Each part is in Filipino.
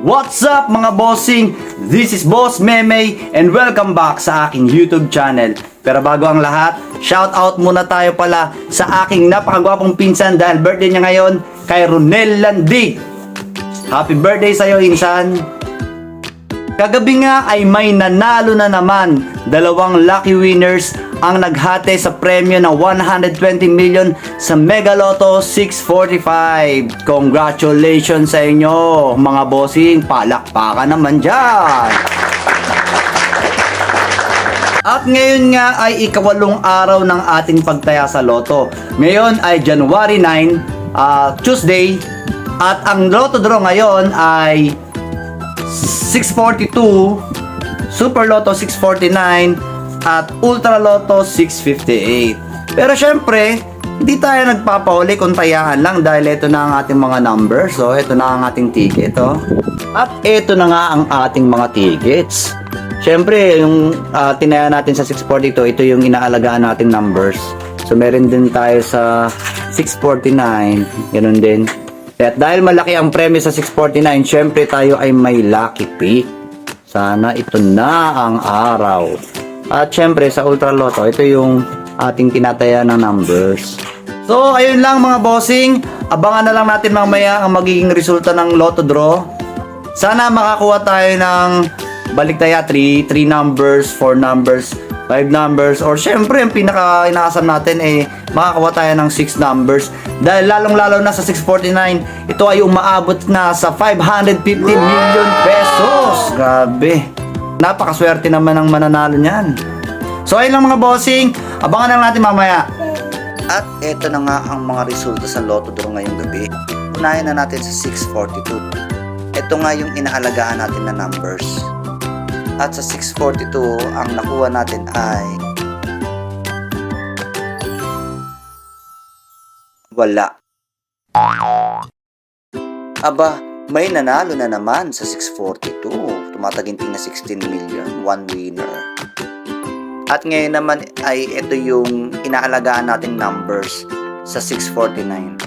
What's up mga bossing? This is Boss Meme and welcome back sa aking YouTube channel. Pero bago ang lahat, shout out muna tayo pala sa aking napakagwapong pinsan dahil birthday niya ngayon kay Ronel Landi. Happy birthday sa'yo, insan! Kagabi nga ay may nanalo na naman. Dalawang lucky winners ang naghati sa premyo ng 120 million sa Mega Lotto 645. Congratulations sa inyo, mga bossing. Palakpakan naman dyan. At ngayon nga ay ikawalong araw ng ating pagtaya sa loto. Ngayon ay January 9, ah, Tuesday. At ang loto draw ngayon ay 642, Super Lotto 649, at Ultra Lotto 658. Pero syempre, hindi tayo nagpapauli kung tayahan lang dahil ito na ang ating mga numbers. So, ito na ang ating ticket. Oh. At ito na nga ang ating mga tickets. Syempre, yung uh, tinaya natin sa 642, ito yung inaalagaan nating numbers. So, meron din tayo sa 649. Ganun din. At dahil malaki ang premyo sa 649, syempre tayo ay may lucky pick. Sana ito na ang araw. At syempre sa Ultra Lotto, ito yung ating tinataya ng numbers. So, ayun lang mga bossing. Abangan na lang natin mamaya ang magiging resulta ng Lotto draw. Sana makakuha tayo ng baliktaya 3, 3 numbers, 4 numbers, 5 numbers, or syempre, ang pinaka inaasam natin eh, makakuha tayo ng 6 numbers. Dahil lalong-lalo na sa 649, ito ay umaabot na sa 550 million pesos. Grabe. Napakaswerte naman ang mananalo niyan. So ayun lang mga bossing, abangan lang natin mamaya. At eto na nga ang mga resulta sa Lotto Draw ngayong gabi. Unahin na natin sa 642. Ito nga yung inaalagaan natin na numbers. At sa 642, ang nakuha natin ay wala. Aba, may nanalo na naman sa 642. Tumataginting na 16 million, one winner. At ngayon naman ay ito yung inaalagaan nating numbers sa 649.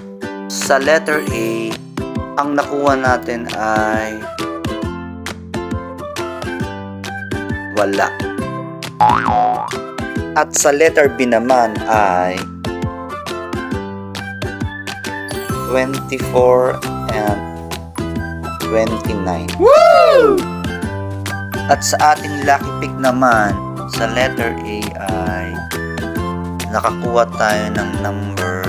Sa letter A, ang nakuha natin ay wala. At sa letter B naman ay 24 and 29. Woo! At sa ating lucky pick naman, sa letter A ay nakakuha tayo ng number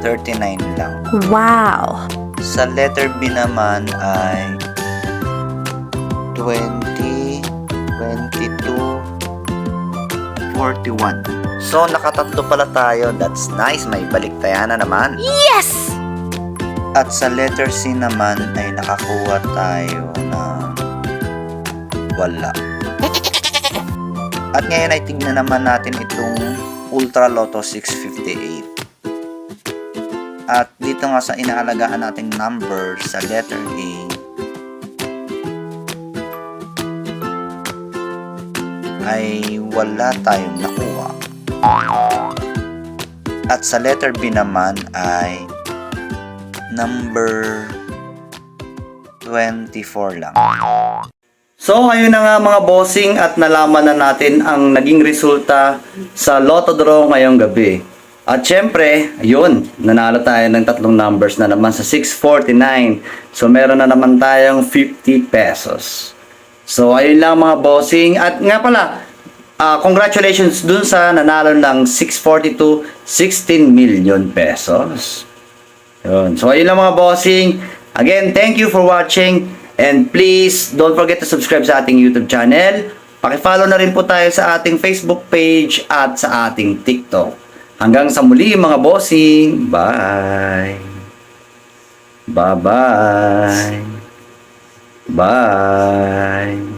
39 lang. Wow! Sa letter B naman ay 20, 22, 41. So, nakatatlo pala tayo. That's nice. May baliktayan na naman. Yes! At sa letter C naman ay nakakuha tayo ng wala. At ngayon ay tignan naman natin itong Ultra Lotto 658. At dito nga sa inaalagaan nating number sa letter A ay wala tayong nakuha. At sa letter B naman ay number 24 lang. So, ayun na nga mga bossing at nalaman na natin ang naging resulta sa Lotto Draw ngayong gabi. At syempre, yun, nanalo tayo ng tatlong numbers na naman sa 649. So, meron na naman tayong 50 pesos. So, ayun lang mga bossing. At nga pala, ah, congratulations dun sa nanalo ng 642, 16 million pesos. Yun. So, ayun lang mga bossing. Again, thank you for watching. And please, don't forget to subscribe sa ating YouTube channel. Pakifollow na rin po tayo sa ating Facebook page at sa ating TikTok. Hanggang sa muli mga bossing. Bye. Bye-bye. Bye.